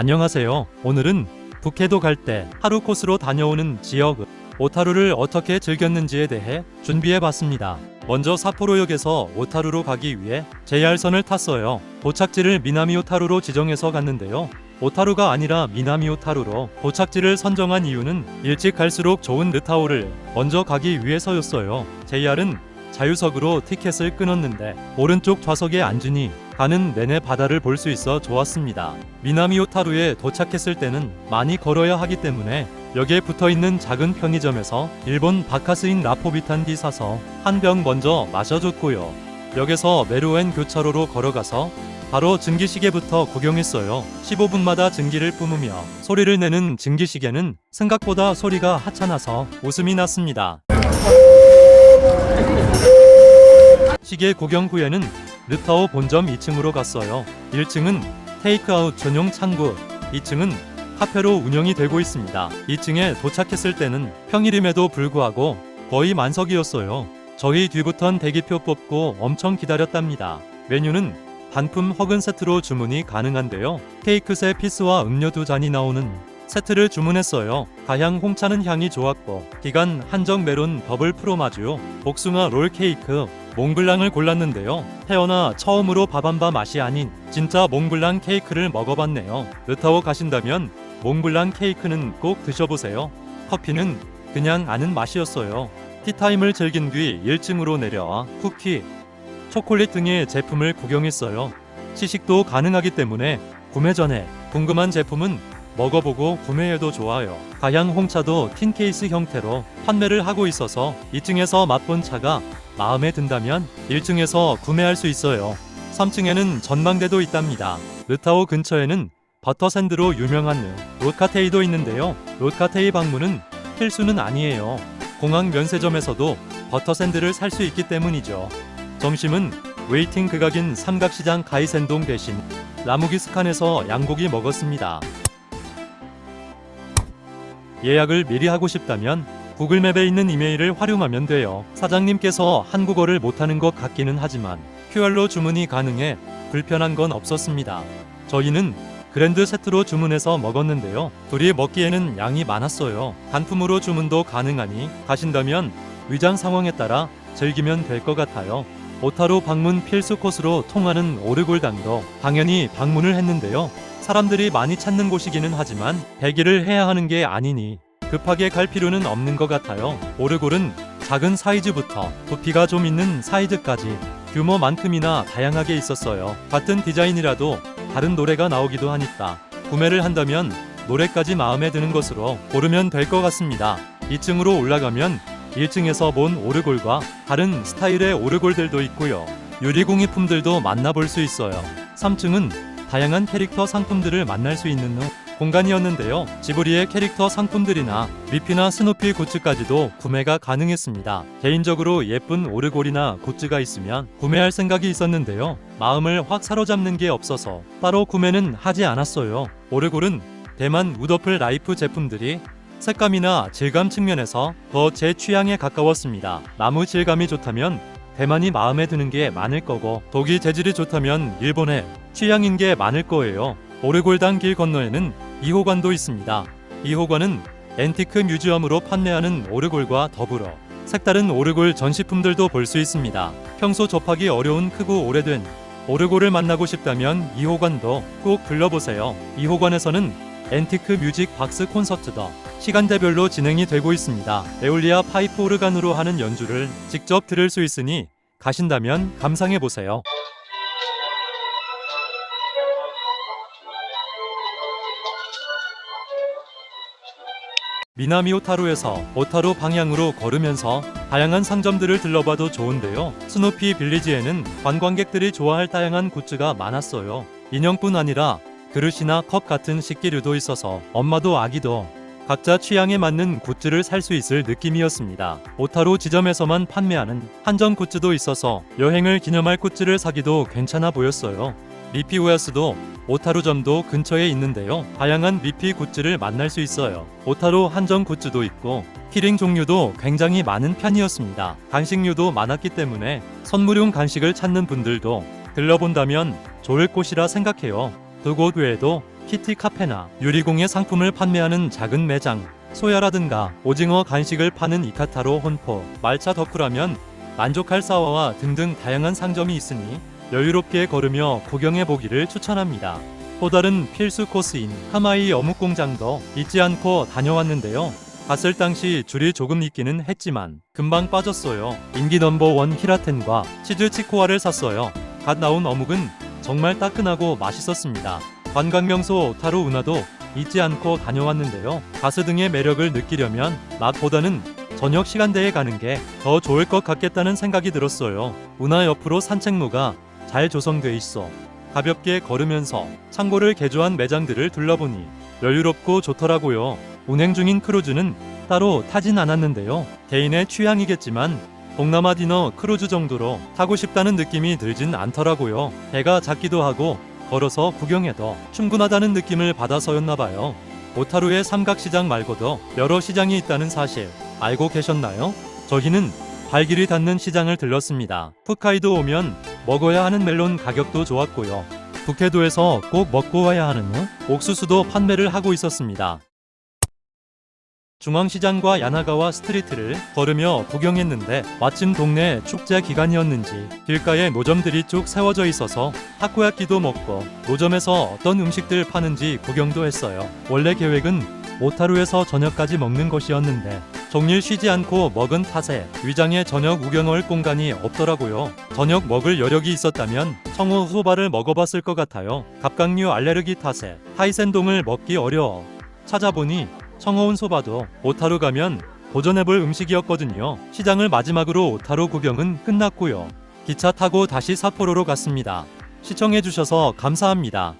안녕하세요. 오늘은 북해도 갈 때 하루 코스로 다녀오는 지역 오타루를 어떻게 즐겼는지에 대해 준비해 봤습니다. 먼저 사포로역에서 오타루로 가기 위해 JR선을 탔어요. 도착지를 미나미 오타루로 지정해서 갔는데요. 오타루가 아니라 미나미 오타루로 도착지를 선정한 이유는 일찍 갈수록 좋은 르타오를 먼저 가기 위해서였어요. JR은 자유석으로 티켓을 끊었는데 오른쪽 좌석에 앉으니 가는 내내 바다를 볼 수 있어 좋았습니다. 미나미 오타루에 도착했을 때는 많이 걸어야 하기 때문에 역에 붙어 있는 작은 편의점에서 일본 바카스인 라포비탄 디 사서 한 병 먼저 마셔줬고요. 역에서 메루엔 교차로로 걸어가서 바로 증기시계부터 구경했어요. 15분마다 증기를 뿜으며 소리를 내는 증기시계는 생각보다 소리가 하찮아서 웃음이 났습니다. 시계 구경 후에는 르타오 본점 2층으로 갔어요. 1층은 테이크아웃 전용 창구, 2층은 카페로 운영이 되고 있습니다. 2층에 도착했을 때는 평일임에도 불구하고 거의 만석이었어요. 저희 뒤부턴 대기표 뽑고 엄청 기다렸답니다. 메뉴는 반품 허근 세트로 주문이 가능한데요. 케이크 세 피스와 음료 두 잔이 나오는 세트를 주문했어요. 가향 홍차는 향이 좋았고 기간 한정 메론 더블 프로마주, 복숭아 롤 케이크, 몽블랑을 골랐는데요. 태어나 처음으로 바밤바 맛이 아닌 진짜 몽블랑 케이크를 먹어봤네요. 르타오 가신다면 몽블랑 케이크는 꼭 드셔보세요. 커피는 그냥 아는 맛이었어요. 티타임을 즐긴 뒤 1층으로 내려와 쿠키, 초콜릿 등의 제품을 구경했어요. 시식도 가능하기 때문에 구매 전에 궁금한 제품은 먹어보고 구매해도 좋아요. 가양 홍차도 틴 케이스 형태로 판매를 하고 있어서 2층에서 맛본 차가 마음에 든다면 1층에서 구매할 수 있어요. 3층에는 전망대도 있답니다. 르타오 근처에는 버터샌드로 유명한 롯카테이도 있는데요. 롯카테이 방문은 필수는 아니에요. 공항 면세점에서도 버터샌드를 살 수 있기 때문이죠. 점심은 웨이팅 극악인 삼각시장 가이센동 대신 라무기스칸에서 양고기 먹었습니다. 예약을 미리 하고 싶다면 구글맵에 있는 이메일을 활용하면 돼요. 사장님께서 한국어를 못하는 것 같기는 하지만 QR로 주문이 가능해 불편한 건 없었습니다. 저희는 그랜드 세트로 주문해서 먹었는데요. 둘이 먹기에는 양이 많았어요. 단품으로 주문도 가능하니 가신다면 위장 상황에 따라 즐기면 될 것 같아요. 오타루 방문 필수 코스로 통하는 오르골당도 당연히 방문을 했는데요. 사람들이 많이 찾는 곳이기는 하지만 대기를 해야 하는 게 아니니 급하게 갈 필요는 없는 것 같아요. 오르골은 작은 사이즈부터 부피가 좀 있는 사이즈까지 규모만큼이나 다양하게 있었어요. 같은 디자인이라도 다른 노래가 나오기도 하니까 구매를 한다면 노래까지 마음에 드는 것으로 고르면 될 것 같습니다. 2층으로 올라가면 1층에서 본 오르골과 다른 스타일의 오르골들도 있고요. 유리공예품들도 만나볼 수 있어요. 3층은 다양한 캐릭터 상품들을 만날 수 있는 공간이었는데요. 지브리의 캐릭터 상품들이나 미피나 스누피 굿즈까지도 구매가 가능했습니다. 개인적으로 예쁜 오르골이나 굿즈가 있으면 구매할 생각이 있었는데요. 마음을 확 사로잡는 게 없어서 따로 구매는 하지 않았어요. 오르골은 대만 우더플 라이프 제품들이 색감이나 질감 측면에서 더 제 취향에 가까웠습니다. 나무 질감이 좋다면 대만이 마음에 드는 게 많을 거고 독일 재질이 좋다면 일본의 취향인 게 많을 거예요. 오르골당 길 건너에는 2호관도 있습니다. 2호관은 앤티크 뮤지엄으로 판매하는 오르골과 더불어 색다른 오르골 전시품들도 볼 수 있습니다. 평소 접하기 어려운 크고 오래된 오르골을 만나고 싶다면 2호관도 꼭 들러보세요. 2호관에서는 앤티크 뮤직 박스 콘서트도 시간대별로 진행이 되고 있습니다. 에올리아 파이프 오르간으로 하는 연주를 직접 들을 수 있으니 가신다면 감상해 보세요. 미나미 오타루에서 오타루 방향으로 걸으면서 다양한 상점들을 들러봐도 좋은데요. 스누피 빌리지에는 관광객들이 좋아할 다양한 굿즈가 많았어요. 인형뿐 아니라 그릇이나 컵 같은 식기류도 있어서 엄마도 아기도 각자 취향에 맞는 굿즈를 살 수 있을 느낌이었습니다. 오타루 지점에서만 판매하는 한정 굿즈도 있어서 여행을 기념할 굿즈를 사기도 괜찮아 보였어요. 미피 오야스도 오타루점도 근처에 있는데요. 다양한 미피 굿즈를 만날 수 있어요. 오타루 한정 굿즈도 있고 키링 종류도 굉장히 많은 편이었습니다. 간식류도 많았기 때문에 선물용 간식을 찾는 분들도 들러본다면 좋을 곳이라 생각해요. 두 곳 외에도 키티 카페나 유리공예 상품을 판매하는 작은 매장, 소야라든가 오징어 간식을 파는 이카타로 혼포, 말차 덕후라면 만족할 사와와 등등 다양한 상점이 있으니 여유롭게 걸으며 구경해 보기를 추천합니다. 또 다른 필수 코스인 하마이 어묵 공장도 잊지 않고 다녀왔는데요. 갔을 당시 줄이 조금 있기는 했지만 금방 빠졌어요. 인기 넘버원 히라텐과 치즈 치코아를 샀어요. 갓 나온 어묵은 정말 따끈하고 맛있었습니다. 관광명소 오타루 운하도 잊지 않고 다녀왔는데요. 가스 등의 매력을 느끼려면 낮보다는 저녁 시간대에 가는 게 더 좋을 것 같겠다는 생각이 들었어요. 운하 옆으로 산책로가 잘 조성돼 있어 가볍게 걸으면서 창고를 개조한 매장들을 둘러보니 여유롭고 좋더라고요. 운행 중인 크루즈는 따로 타진 않았는데요. 개인의 취향이겠지만 동남아 디너 크루즈 정도로 타고 싶다는 느낌이 들진 않더라고요. 배가 작기도 하고 걸어서 구경해도 충분하다는 느낌을 받아서였나 봐요. 오타루의 삼각시장 말고도 여러 시장이 있다는 사실 알고 계셨나요? 저희는 발길이 닿는 시장을 들렀습니다. 홋카이도 오면 먹어야 하는 멜론 가격도 좋았고요. 북해도에서 꼭 먹고 와야 하는 옥수수도 판매를 하고 있었습니다. 중앙시장과 야나가와 스트리트를 걸으며 구경했는데 마침 동네 축제 기간이었는지 길가에 노점들이 쭉 세워져 있어서 타코야끼도 먹고 노점에서 어떤 음식들 파는지 구경도 했어요. 원래 계획은 오타루에서 저녁까지 먹는 것이었는데 종일 쉬지 않고 먹은 탓에 위장에 저녁 우겨넣을 공간이 없더라고요. 저녁 먹을 여력이 있었다면 청호 소바를 먹어봤을 것 같아요. 갑각류 알레르기 탓에 하이센동을 먹기 어려워. 찾아보니 청어운 소바도 오타루 가면 도전해볼 음식이었거든요. 시장을 마지막으로 오타루 구경은 끝났고요. 기차 타고 다시 사포로로 갔습니다. 시청해주셔서 감사합니다.